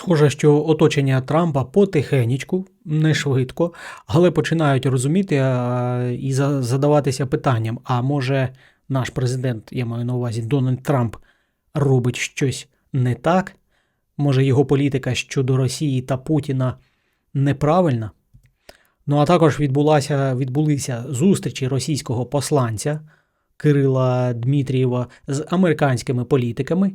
Схоже, що оточення Трампа потихенечку, не швидко, але починають розуміти і задаватися питанням: а може наш президент, я маю на увазі Дональд Трамп, робить щось не так? Може його політика щодо Росії та Путіна неправильна? Ну а також відбулася, відбулися зустрічі російського посланця Кирила Дмитрієва з американськими політиками,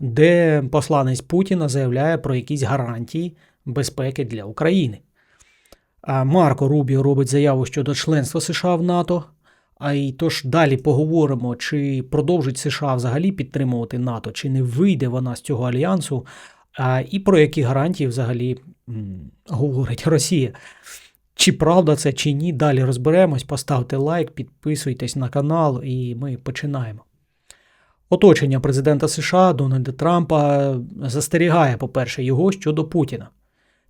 де посланець Путіна заявляє про якісь гарантії безпеки для України. А Марко Рубіо робить заяву щодо членства США в НАТО. А й тож далі поговоримо, чи продовжить США взагалі підтримувати НАТО, чи не вийде вона з цього альянсу, а, і про які гарантії взагалі м, говорить Росія. Чи правда це, чи ні, далі розберемось. Поставте лайк, підписуйтесь на канал, і ми починаємо. Оточення президента США Дональда Трампа застерігає, по-перше, його щодо Путіна.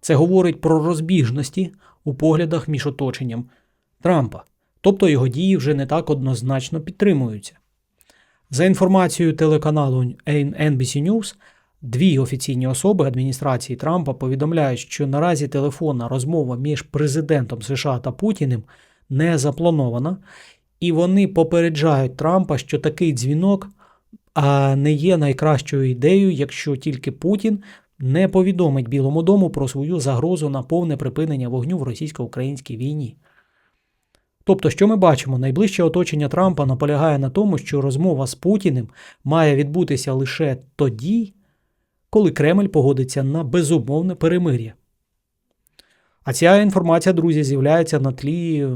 Це говорить про розбіжності у поглядах між оточенням Трампа, тобто його дії вже не так однозначно підтримуються. За інформацією телеканалу NBC News, дві офіційні особи адміністрації Трампа повідомляють, що наразі телефонна розмова між президентом США та Путіним не запланована, і вони попереджають Трампа, що такий дзвінок а не є найкращою ідеєю, якщо тільки Путін не повідомить Білому дому про свою загрозу на повне припинення вогню в російсько-українській війні. Тобто, що ми бачимо, найближче оточення Трампа наполягає на тому, що розмова з Путіним має відбутися лише тоді, коли Кремль погодиться на безумовне перемир'я. А ця інформація, друзі, з'являється на тлі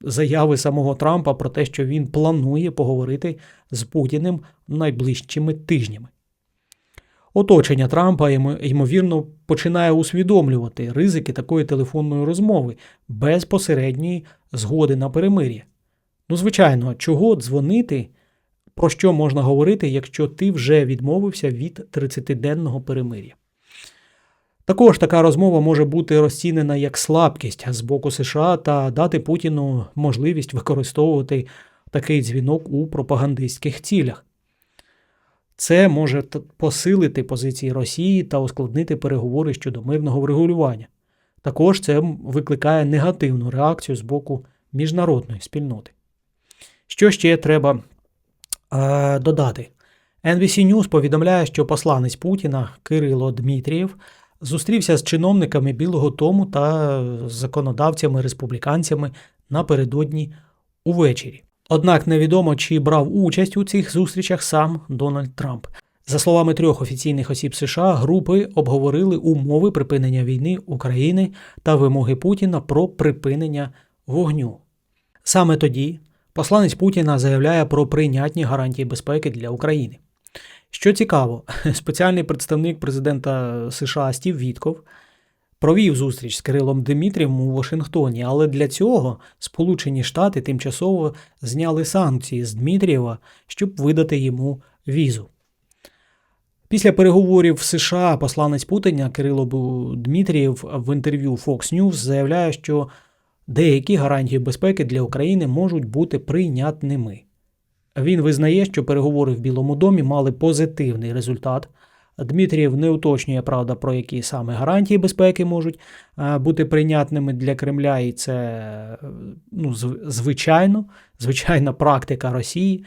заяви самого Трампа про те, що він планує поговорити з Путіним найближчими тижнями. Оточення Трампа, ймовірно, починає усвідомлювати ризики такої телефонної розмови без посередньої згоди на перемир'я. Ну, звичайно, чого дзвонити, про що можна говорити, якщо ти вже відмовився від 30-денного перемир'я? Також така розмова може бути розцінена як слабкість з боку США та дати Путіну можливість використовувати такий дзвінок у пропагандистських цілях. Це може посилити позиції Росії та ускладнити переговори щодо мирного врегулювання. Також це викликає негативну реакцію з боку міжнародної спільноти. Що ще треба е, додати? NBC News повідомляє, що посланець Путіна Кирило Дмитрієв зустрівся з чиновниками Білого Дому та законодавцями республіканцями напередодні увечері. Однак невідомо, чи брав участь у цих зустрічах сам Дональд Трамп. За словами трьох офіційних осіб США, групи обговорили умови припинення війни України та вимоги Путіна про припинення вогню. Саме тоді посланець Путіна заявляє про прийнятні гарантії безпеки для України. Що цікаво, спеціальний представник президента США Стів Вітков провів зустріч з Кирилом Дмитрієм у Вашингтоні, але для цього Сполучені Штати тимчасово зняли санкції з Дмитрієва, щоб видати йому візу. Після переговорів в США посланець Путіна Кирило Дмитрієв в інтерв'ю Fox News заявляє, що деякі гарантії безпеки для України можуть бути прийнятними. Він визнає, що переговори в Білому домі мали позитивний результат. Дмитрієв не уточнює, правда, про які саме гарантії безпеки можуть е, бути прийнятними для Кремля, і це е, ну, звичайно, звичайна практика Росії,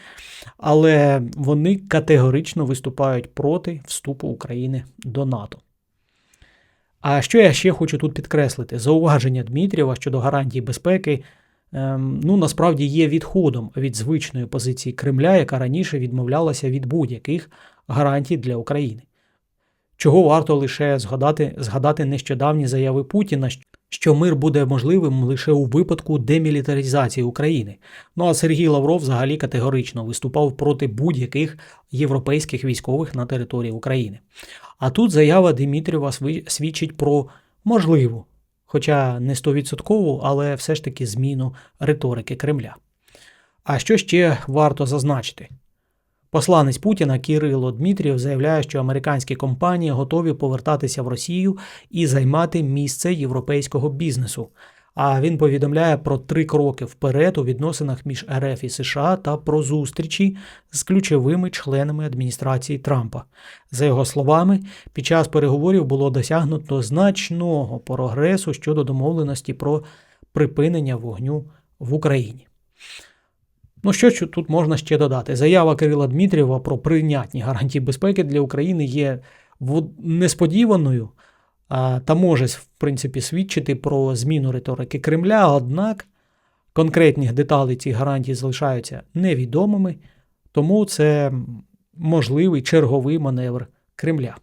але вони категорично виступають проти вступу України до НАТО. А що я ще хочу тут підкреслити? Зауваження Дмитрієва щодо гарантій безпеки ну, насправді є відходом від звичної позиції Кремля, яка раніше відмовлялася від будь-яких гарантій для України. Чого варто лише згадати, згадати нещодавні заяви Путіна, що мир буде можливим лише у випадку демілітаризації України. Ну а Сергій Лавров взагалі категорично виступав проти будь-яких європейських військових на території України. А тут заява Дмитрієва свідчить про можливу, хоча не стовідсоткову, але все ж таки зміну риторики Кремля. А що ще варто зазначити? Посланець Путіна Кирило Дмітрів заявляє, що американські компанії готові повертатися в Росію і займати місце європейського бізнесу. А він повідомляє про три кроки вперед у відносинах між РФ і США та про зустрічі з ключовими членами адміністрації Трампа. За його словами, під час переговорів було досягнуто значного прогресу щодо домовленості про припинення вогню в Україні. Ну, що ж тут можна ще додати? Заява Кирила Дмитрієва про прийнятні гарантії безпеки для України є несподіваною та може, в принципі, свідчити про зміну риторики Кремля, однак конкретні деталі цих гарантій залишаються невідомими, тому це можливий черговий маневр Кремля.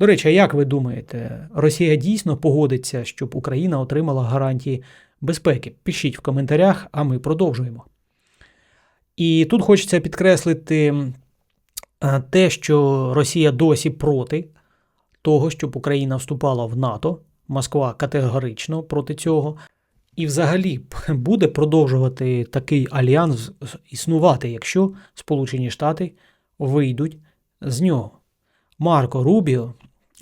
До речі, а як ви думаєте, Росія дійсно погодиться, щоб Україна отримала гарантії безпеки? Пишіть в коментарях, а ми продовжуємо. І тут хочеться підкреслити е, те, що Росія досі проти того, щоб Україна вступала в НАТО. Москва категорично проти цього. І взагалі буде продовжувати такий альянс існувати, якщо Сполучені Штати вийдуть з нього. Марко Рубіо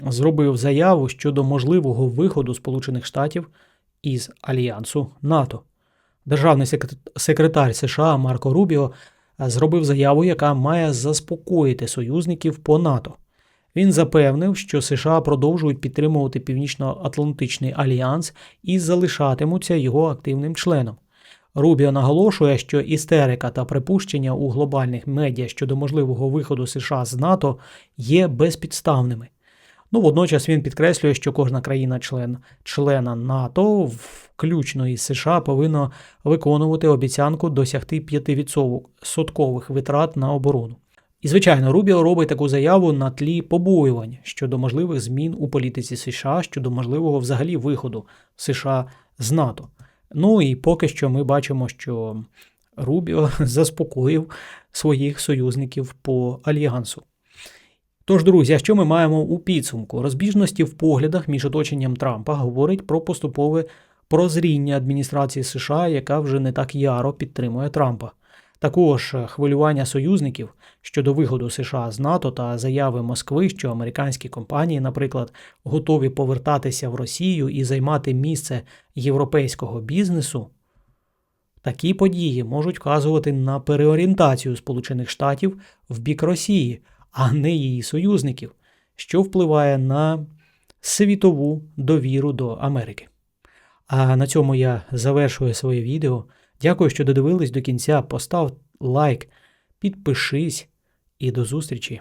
зробив заяву щодо можливого виходу Сполучених Штатів із альянсу НАТО. Державний секретар США Марко Рубіо е, зробив заяву, яка має заспокоїти союзників по НАТО. Він запевнив, що США продовжують підтримувати Північно-Атлантичний альянс і залишатимуться його активним членом. Рубіо наголошує, що істерика та припущення у глобальних медіа щодо можливого виходу США з НАТО є безпідставними. Ну, водночас він підкреслює, що кожна країна-член члена НАТО, включно із США, повинна виконувати обіцянку досягти 5% витрат на оборону. І, звичайно, Рубіо робить таку заяву на тлі побоювань щодо можливих змін у політиці США, щодо можливого взагалі виходу США з НАТО. Ну і поки що ми бачимо, що Рубіо заспокоїв своїх союзників по альянсу. Тож, друзі, що ми маємо у підсумку? Розбіжності в поглядах між оточенням Трампа говорить про поступове прозріння адміністрації США, яка вже не так яро підтримує Трампа. Також хвилювання союзників щодо виходу США з НАТО та заяви Москви, що американські компанії, наприклад, готові повертатися в Росію і займати місце європейського бізнесу. Такі події можуть вказувати на переорієнтацію Сполучених Штатів в бік Росії, а не її союзників, що впливає на світову довіру до Америки. А на цьому я завершую своє відео. Дякую, що додивились до кінця. Постав лайк, підпишись і до зустрічі!